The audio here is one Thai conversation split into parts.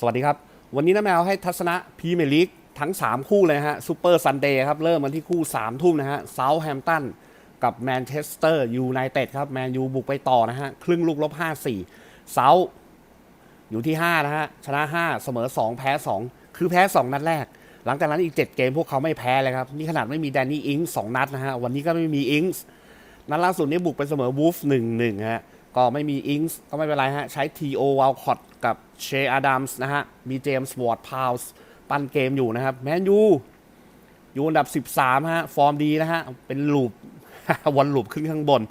สวัสดีครับ วันนี้น้าแมวให้ทัศนะพรีเมียร์ลีกทั้ง 3 คู่เลยฮะซูเปอร์ซันเดย์ครับ เริ่มวันที่คู่ 3 ทุ่มนะฮะเซาท์แฮมป์ตันกับแมนเชสเตอร์ยูไนเต็ดครับ แมนยูบุกไปต่อนะฮะ ครึ่งลูกลบ 5-4 เซาท์อยู่ที่ 5 นะฮะ ชนะ 5 เสมอ 2 แพ้ 2 คือแพ้ 2 นัดแรก หลังจากนั้นอีก 7 เกมพวกเขาไม่แพ้เลยครับ นี่ขนาดไม่มีแดนนี่อิงส์สองนัดนะฮะ วันนี้ก็ไม่มีอิงส์นัดล่าสุดนี้บุกไปเสมอวูฟหนึ่งหนึ่งฮะก็ไม่มีอิงส์ก็ไม่เป็นไรฮะใช้ T.O. w a l c o t กับเชอาดัมส์นะฮะ มีเจมส์วอร์ดพาวส์ปั้นเกมอยู่นะครับ แมนยูอยู่อันดับ 13 ฮะ ฟอร์มดีนะฮะ เป็นลูปวันลูปขึ้นข้างบน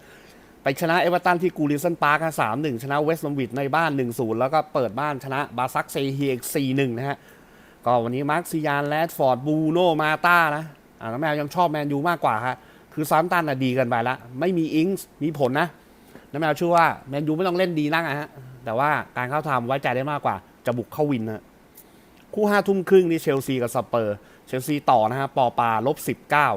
ไปชนะเอเวอร์ตันที่กูริสันพาร์คสามหนึ่งชนะเวสต์ลอมวิดในบ้าน 1-0 แล้วก็เปิดบ้านชนะบาซักเซเฮียสี่หนึ่งนะฮะ ก็วันนี้มาร์คซิยานแรดฟอร์ดบูโนมาต้านะอ่าแล้วแมวยังชอบแมนยูมากกว่าฮะคือซามตันอะดีเกินไปละไม่มีอิงส์มีผลนะน้าแมวเชื่อว่าแมนยูไม่ต้องเล่นดีนักอะฮะ แต่ว่าการเข้าทำไว้ใจได้มากกว่า จะบุกเข้าวินนะคู่ห้าทุ่มครึ่งนี่เชลซีกับสเปอร์ เชลซีต่อนะฮะปอปาลบสิบเก้า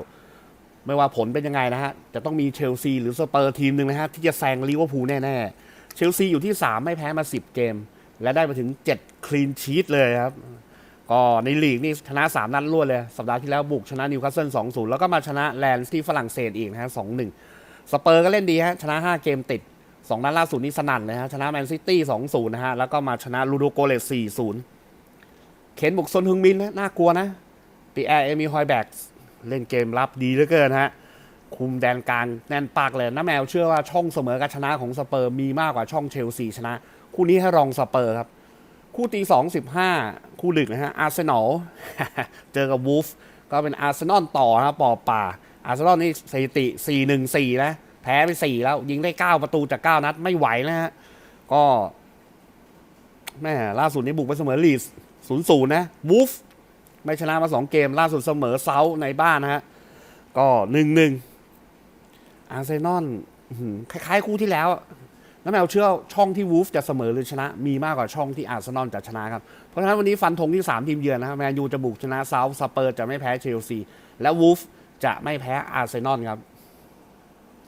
ไม่ว่าผลเป็นยังไงนะฮะ จะต้องมีเชลซีหรือสเปอร์ทีมหนึ่งนะฮะ ที่จะแซงลิเวอร์พูลแน่ๆ เชลซีอยู่ที่ 3 ไม่แพ้มา 10 เกม และได้มาถึง 7 คลีนชีตเลยครับ ก็ในลีกนี่ชนะ 3 นัดรวดเลย สัปดาห์ที่แล้วบุกชนะนิวคาสเซิล2-0 แล้วก็มาชนะแลนด์ที่ฝรั่งเศสอีกนะฮะ 2-1 สเปอร์ก็เล่นดีฮะ ชนะ 5 เกมติด 2นัดล่าสุดนี่สนั่นเลยฮะชนะแมนซิตี้2-0นะฮะ แล้วก็มาชนะลูโดโกเลส4-0เคนบุกซนฮึงมินนะน่ากลัวนะปีแอร์เอมีฮอยแบ็กเล่นเกมรับดีเหลือเกินฮะ คุมแดนกลางแน่นปากเลยน้าแมวเชื่อว่าช่องเสมอกับชนะของสเปอร์มีมากกว่าช่องเชลซีชนะ คู่นี้ให้รองสเปอร์ครับ คู่ตีสองสิบห้าคู่ดึกนะฮะอาร์เซนอลเจอกับวูฟก็เป็นอาร์เซนอลต่อนะครับปอป่าอาร์เซนอลนี่สถิติ4 1 4นะ พ้ไป4แล้ว ยิงได้9ประตูจาก9นัดไม่ไหวนะฮะก็แม่ล่าสุดนี้บุกไปเสมอลีดศูนย์ศูนย์นะวูฟไม่ชนะมา2เกม ล่าสุดเสมอเซาท์ในบ้านนะฮะก็หนึ่งหนึ่งอาร์เซนอลคล้ายๆ คู่ที่แล้วน้าแมวเชื่อช่องที่วูฟจะเสมอหรือชนะ มีมากกว่าช่องที่อาร์เซนอลจะชนะครับ เพราะฉะนั้นวันนี้ฟันธงที่ 3 ทีมเยือนนะครับแมนยูจะบุกชนะเซาท์สเปอร์จะไม่แพ้เชลซี และวูฟจะไม่แพ้อาร์เซนอลครับ